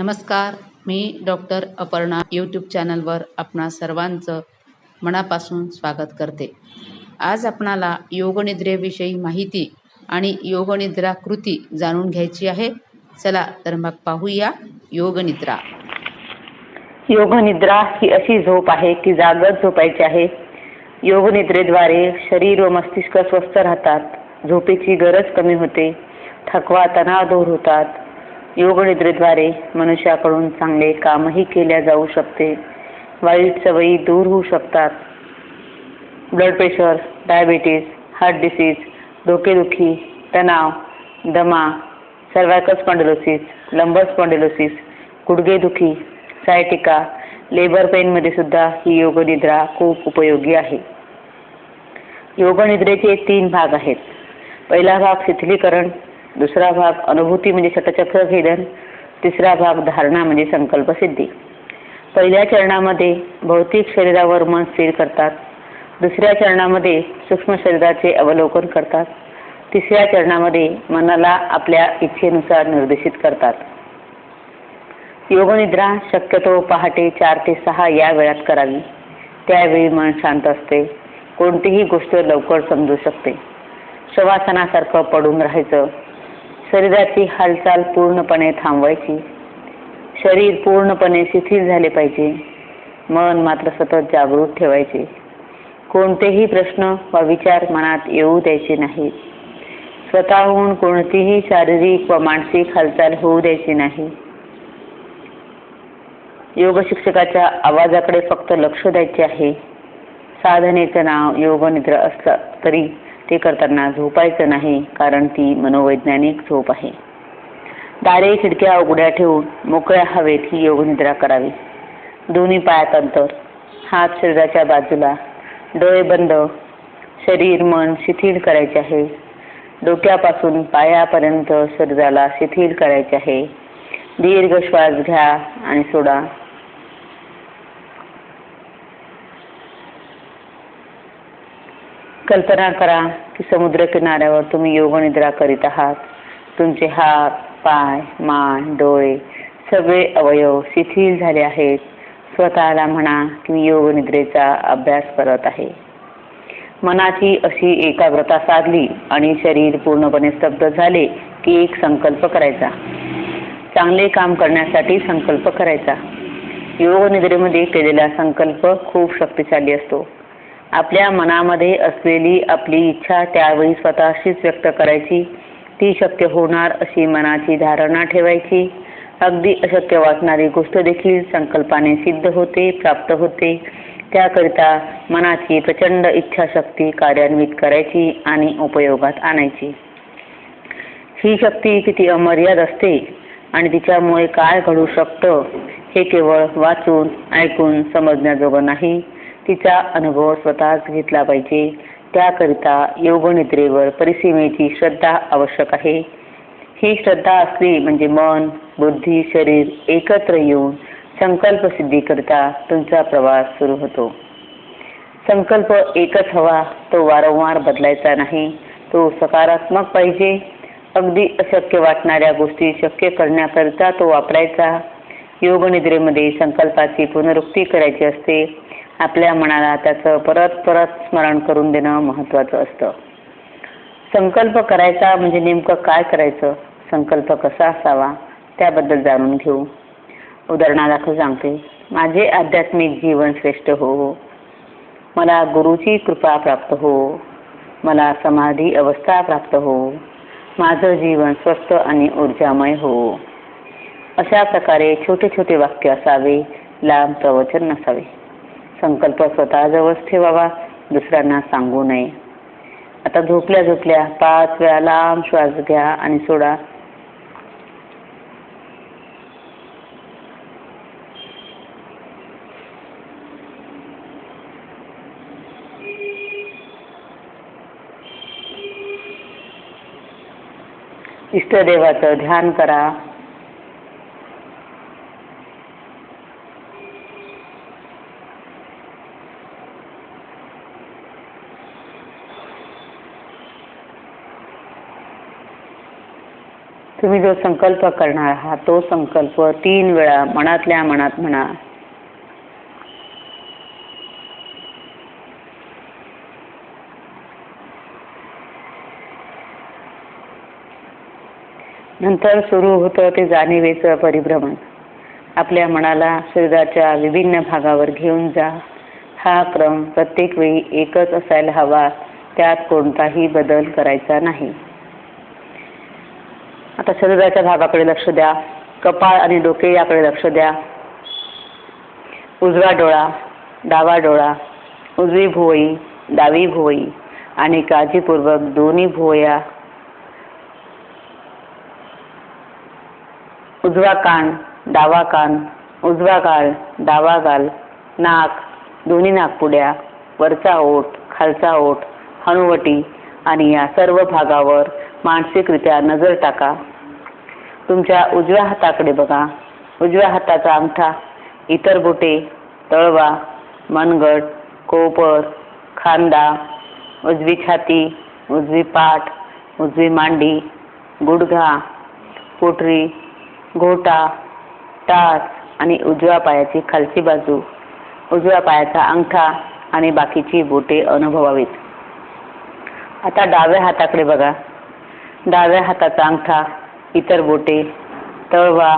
नमस्कार मी doctor Aparna YouTube चॅनलवर आपणा सर्वांचं मनापासून स्वागत करते. आज आपणाला योगनिद्रेविषयी माहिती आणि योगनिद्रा कृती जाणून घ्यायची आहे. चला तर मग पाहूया योगनिद्रा. योगनिद्रा ही अशी झोप आहे की जागत झोपायची आहे. योगनिद्रेद्वारे शरीर व मस्तिष्क स्वस्थ राहतात. झोपेची गरज कमी होते. थकवा तणाव दूर होतात. योगनिद्रेद्वारे मनुष्याकडून चांगले कामही केल्या जाऊ शकते. वाईट सवयी दूर होऊ शकतात. Blood pressure diabetes heart disease डोकेदुखी तणाव दमा सर्वायकल स्पॉन्डिलोसिस लंबर स्पॉन्डिलोसिस गुडघेदुखी सायटिका लेबर पेनमध्ये सुद्धा ही योगनिद्रा खूप उपयोगी आहे. योगनिद्रेचे तीन भाग आहेत. पहिला भाग शिथिलीकरण दुसरा भाग अनुभूती म्हणजे शतचक्र भेदन तिसरा भाग धारणा म्हणजे संकल्प सिद्धी पहिल्या चरणामध्ये भौतिक शरीरावर मन स्थिर करतात दुसऱ्या चरणामध्ये सूक्ष्म शरीराचे अवलोकन करतात तिसऱ्या चरणामध्ये मनाला आपल्या इच्छेनुसार निर्देशित करतात. योगनिद्रा शक्यतो पहाटे चार ते सहा या वेळात करावी. त्यावेळी मन शांत असते कोणतीही गोष्ट लवकर समजू शकते. शवासनासारखं पडून राहायचं शरीराची हालचाल पूर्णपणे थांबवायची. शरीर पूर्णपणे शिथिल झाले पाहिजे. मन मात्र सतत जागृत ठेवायचे. कोणतेही प्रश्न वा विचार मनात येऊ द्यायचे नाहीत. स्वतःहून कोणतीही शारीरिक व मानसिक हालचाल होऊ द्यायची नाही. योग शिक्षकाच्या आवाजाकडे फक्त लक्ष द्यायचे आहे. साधनेचं नाव योगनिद्रा असलं तरी ते करताना झोपायचं नाही कारण ती मनोवैज्ञानिक झोप आहे. दारे खिडक्या उघड्या ठेवून मोकळ्या हवेत ही योगनिद्रा करावी. दोन्ही पायात अंतर. हात शरीराच्या बाजूला. डोळे बंद. शरीर मन शिथिल करायचे आहे. डोक्यापासून पायापर्यंत शरीराला शिथिल करायचे आहे. दीर्घ श्वास घ्या आणि सोडा. कल्पना करा की समुद्र किनाऱ्यावर तुम्ही योगनिद्रा करीत आहात. तुमचे हात पाय मान डोळे सगळे अवयव शिथिल झाले आहेत. स्वतःला म्हणा की मी योगनिद्रेचा अभ्यास करत आहे. मनाची अशी एकाग्रता साधली आणि शरीर पूर्णपणे स्तब्ध झाले की एक संकल्प करायचा. चांगले काम करण्यासाठी संकल्प करायचा. योगनिद्रेमध्ये केलेला संकल्प खूप शक्तिशाली असतो. आपल्या मनामध्ये असलेली आपली इच्छा त्यावेळी स्वतःशीच व्यक्त करायची. ती शक्य होणार अशी मनाची धारणा ठेवायची. अगदी अशक्य वाटणारी गोष्ट देखील संकल्पाने सिद्ध होते प्राप्त होते. त्याकरिता मनाची प्रचंड इच्छाशक्ती कार्यान्वित करायची आणि उपयोगात आणायची. ही शक्ती किती अमर्याद असते आणि तिच्यामुळे काय घडू शकतं हे केवळ वाचून ऐकून समजण्याजोगं नाही. तिचा अनुभव स्वतःच घेतला पाहिजे. त्याकरिता योगनिद्रेवर परिसीमेची श्रद्धा आवश्यक आहे. ही श्रद्धा असली म्हणजे मन बुद्धी शरीर एकत्र येऊन संकल्प सिद्धीकरिता तुमचा प्रवास सुरू होतो. संकल्प एकच हवा तो वारंवार बदलायचा नाही तो सकारात्मक पाहिजे. अगदी अशक्य वाटणाऱ्या गोष्टी शक्य करण्याकरिता तो वापरायचा. योगनिद्रेमध्ये संकल्पाची पुनरुक्ती करायची असते. आपल्या मनाला त्याचं परत परत स्मरण करून देणं महत्त्वाचं असतं. संकल्प करायचा म्हणजे नेमकं काय करायचं? संकल्प कसा असावा? त्याबद्दल जाणून घेऊ. उदाहरणादाखल सांगते. माझे आध्यात्मिक जीवन श्रेष्ठ हो. मला गुरुची कृपा प्राप्त हो. मला समाधी अवस्था प्राप्त हो. माझं जीवन स्वस्त आणि ऊर्जामय हो. अशा प्रकारे छोटे छोटे वाक्य असावे लांब प्रवचन नसावे. संकल्प स्वतःजवळच ठेवावा दुसऱ्यांना सांगू नये. आता झोपल्या झोपल्या पाच वेळा लांब श्वास घ्या आणि सोडा. इष्टदेवाचं ध्यान करा. तुम्ही जो संकल्प करणार आहात तो संकल्प तीन वेळा मनातल्या मनात म्हणा. नंतर सुरू होतं ते जाणीवेचं परिभ्रमण. आपल्या मनाला शरीराच्या विभिन्न भागावर घेऊन जा. हा क्रम प्रत्येक वेळी एकच असायला हवा त्यात कोणताही बदल करायचा नाही. आता शरीराच्या भागाकडे लक्ष द्या. कपाळ आणि डोके याकडे लक्ष द्या. उजवा डोळा डावा डोळा उजवी भुवई डावी भुवई आणि काळजीपूर्वक दोन्ही भुवया. उजवा कान डावा कान उजवा गाल डावा गाल नाक दोन्ही नाकपुड्या वरचा ओठ खालचा ओठ हनुवटी आणि या सर्व भागावर मानसिकरित्या नजर टाका. तुमच्या उजव्या हाताकडे बघा. उजव्या हाताचा अंगठा इतर बोटे तळवा मनगट कोपर खांदा उजवी छाती उजवी पाठ उजवी मांडी गुडघा पोटरी घोटा टाच आणि उजव्या पायाची खालची बाजू. उजव्या पायाचा अंगठा आणि बाकीची बोटे अनुभवावीत. आता डाव्या हाताकडे बघा. डाव्या हाताचा अंगठा इतर बोटे तळवा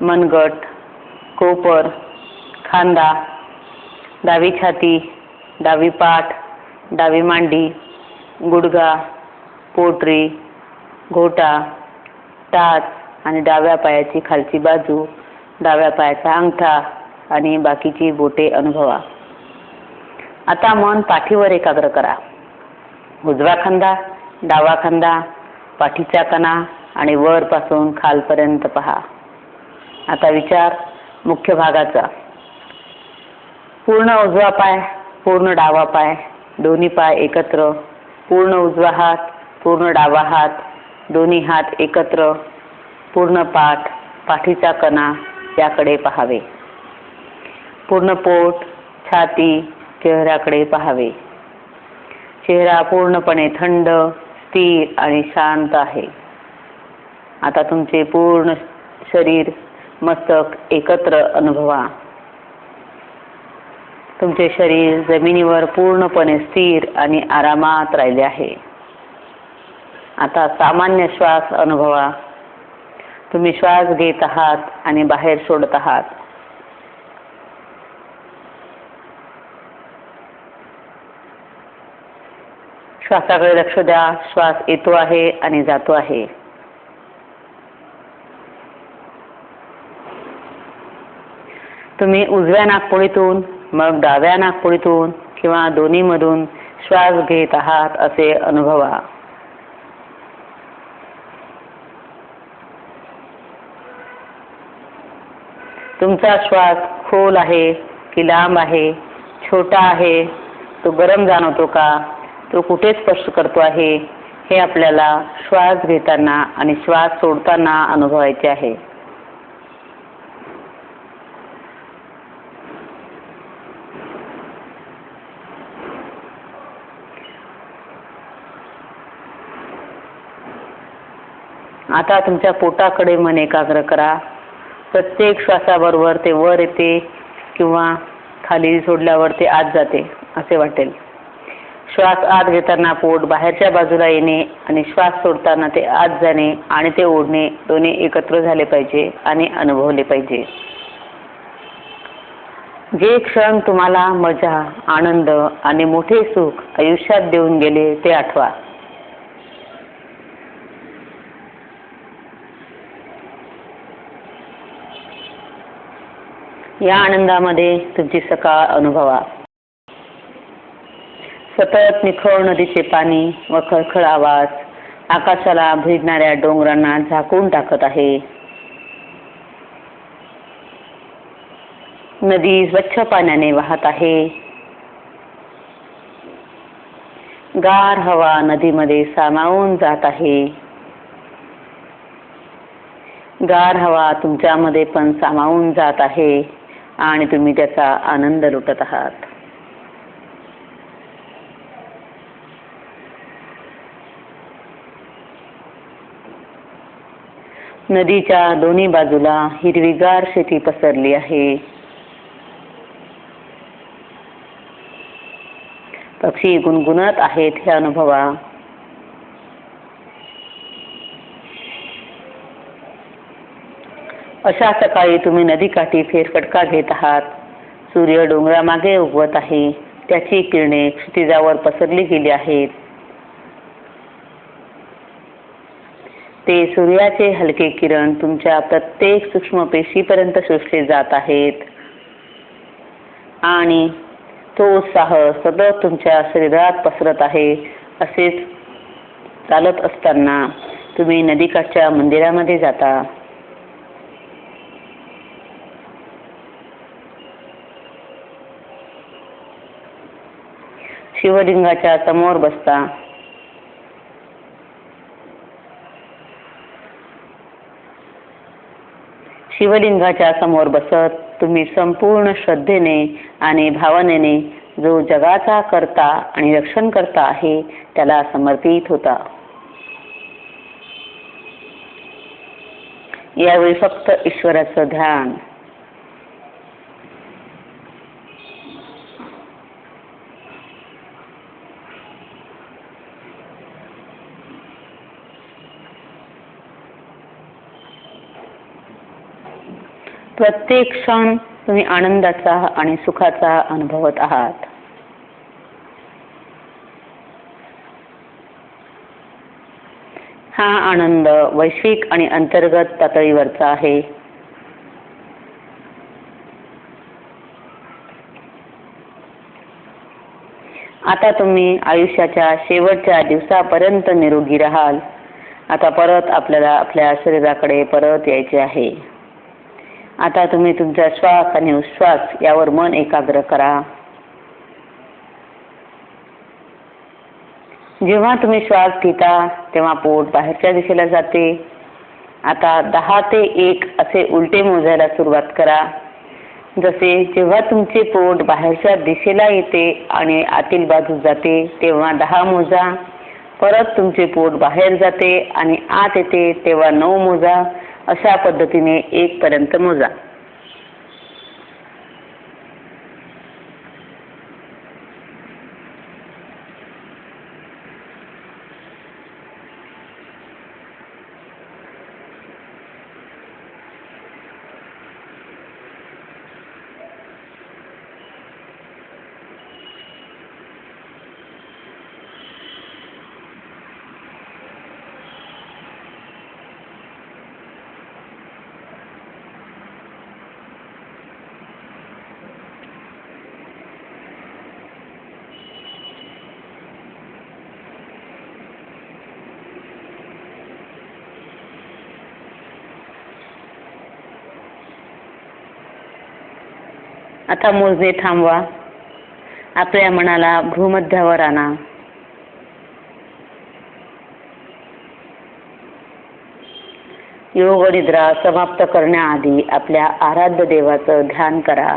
मनगट कोपर खांदा डावी छाती डावी पाठ डावी मांडी गुडघा पोटरी घोटा टाच आणि डाव्या पायाची खालची बाजू डाव्या पायाचा अंगठा आणि बाकीची बोटे अनुभवा. आता मन पाठीवर एकाग्र करा. उजवा खांदा डावा खांदा पाठीचा कणा आणि वरपासून खालपर्यंत पहा. आता विचार मुख्य भागाचा. पूर्ण उजवा पाय पूर्ण डावा पाय दोन्ही पाय एकत्र. पूर्ण उजवा हात पूर्ण डावा हात दोन्ही हात एकत्र. पूर्ण पाठ पाठीचा कणा याकडे पहावे. पूर्ण पोट छाती चेहऱ्याकडे पहावे. चेहरा पूर्णपणे थंड स्थिर आणि शांत आहे. आता तुमचे पूर्ण शरीर मस्तक एकत्र अनुभवा. तुमचे शरीर जमिनीवर पूर्णपणे स्थिर आणि आरामात राहिले आहे. आता सामान्य श्वास अनुभवा. तुम्ही श्वास घेत आहात आणि बाहेर सोडत आहात. श्वासाकडे लक्ष द्या. श्वास येतो आहे आणि जातो आहे. तुम्ही उजव्या नागपुडीतून मग डाव्या नागपुडीतून किंवा दोन्हीमधून श्वास घेत आहात असे अनुभवा. तुमचा श्वास खोल आहे की लांब आहे? छोटा आहे? तो गरम जाणवतो का? तो कुठे स्पर्श करतो आहे? हे आपल्याला श्वास घेताना आणि श्वास सोडताना अनुभवायचे आहे. आता तुमच्या पोटाकडे मन एकाग्र करा. प्रत्येक श्वासाबरोबर ते वर येते किंवा खाली सोडल्यावर ते आत जाते असे वाटेल. श्वास आत घेताना पोट बाहेरच्या बाजूला येणे आणि श्वास सोडताना ते आत जाणे आणि ते ओढणे दोन्ही एकत्र झाले पाहिजे आणि अनुभवले पाहिजे. जे क्षण तुम्हाला मजा आनंद आणि मोठे सुख आयुष्यात देऊन गेले ते आठवा. या आनंदामध्ये तुमची सकाळ अनुभवा. सतत निखळ नदीचे पाणी व खळखळ आवाज आकाशाला भिडणाऱ्या डोंगरांना झाकून टाकत आहे. नदी स्वच्छ पाण्याने वाहत आहे. गार हवा नदीमध्ये सामावून जात आहे. गार हवा तुमच्यामध्ये पण सामावून जात आहे. आणि तुम्ही त्याचा आनंद लुटत आहात. नदीच्या दोन्ही बाजूला हिरवीगार शेती पसरली आहे. पक्षी गुणगुणत आहेत हे अनुभवा. अशा सकाळी तुम्ही नदीकाठी फेरफटका घेत आहात. सूर्य डोंगरामागे उगवत आहे. त्याची किरणे क्षितिजावर पसरली गेली आहेत. ते सूर्याचे हलके किरण तुमच्या प्रत्येक सूक्ष्म पेशीपर्यंत शोषले जात आहेत. आणि तो उत्साह सतत तुमच्या शरीरात पसरत आहे असेच चालत असताना तुम्ही नदीकाठच्या मंदिरामध्ये जाता. शिवलिंगाच्या समोर बसता. शिवलिंगाच्या समोर बसत तुम्ही संपूर्ण श्रद्धेने आणि भावनेने जो जगाचा करता आणि रक्षण करता आहे त्याला समर्पित होता. यावेळी फक्त ईश्वराचं ध्यान. प्रत्येक क्षण तुम्ही आनंदाचा आणि सुखाचा अनुभवत आहात. हा आनंद वैश्विक आणि अंतर्गत पातळीवरचा आहे. आता तुम्ही आयुष्याच्या शेवटच्या दिवसापर्यंत निरोगी राहाल. आता परत आपल्याला आपल्या शरीराकडे परत यायचे आहे. आता तुम्ही तुमचा श्वास आणि उश्वास यावर मन एकाग्र करा. जेव्हा तुम्ही श्वास घेता तेव्हा पोट बाहेरच्या दिशेला जाते. आता दहा ते एक असे उलटे मोजायला सुरुवात करा. जसे जेव्हा तुमचे पोट बाहेरच्या दिशेला येते आणि आतील बाजूस जाते तेव्हा दहा मोजा. परत तुमचे पोट बाहेर जाते आणि आत येते तेव्हा नऊ मोजा. अशा पद्धतीने एक पर्यंत मोजा. आता मोजणे थांबवा. आपल्या मनाला भूमध्यावर आणा. योग निद्रा समाप्त करण्याआधी आपल्या आराध्य देवाचं ध्यान करा.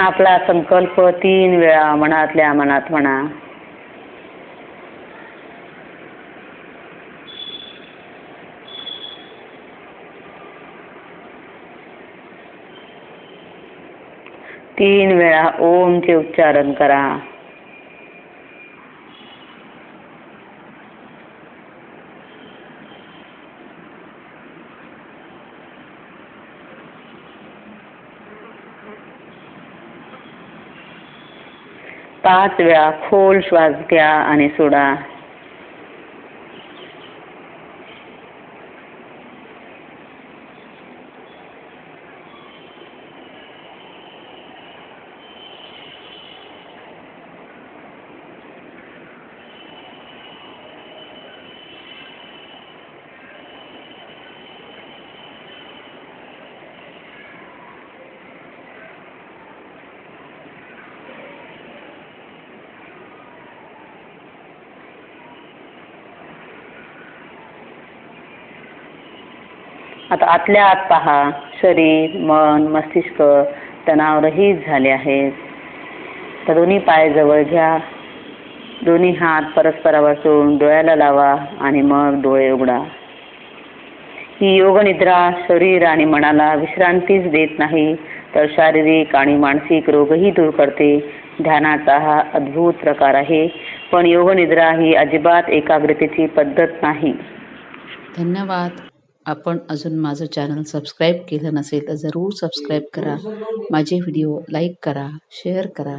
आपला संकल्प तीन वेळा मनातल्या मनात म्हणा. तीन वेळा ओमचे उच्चारण करा. पाच वेळा खोल श्वास घ्या आणि सोडा. आता आतल्या आत पहा. शरीर मन मस्तिष्क तणावरहित झाले आहेत. तर दोन्ही पाय जवळ घ्या. दोन्ही हात परस्परावर सोडून डोळ्याला लावा आणि मग डोळे उघडा. ही योग निद्रा शरीर आणि मनाला विश्रांतीच देत नाही तर शारीरिक आणि मानसिक रोगही दूर करते. ध्यानाचा हा अद्भुत प्रकार आहे पण योग निद्रा ही अजिबात एकाग्रतेची पद्धत नाही. धन्यवाद. आपण अजून माझं चॅनल सबस्क्राईब केलं नसेल तर जरूर सबस्क्राईब करा. माझे व्हिडिओ लाईक करा शेअर करा.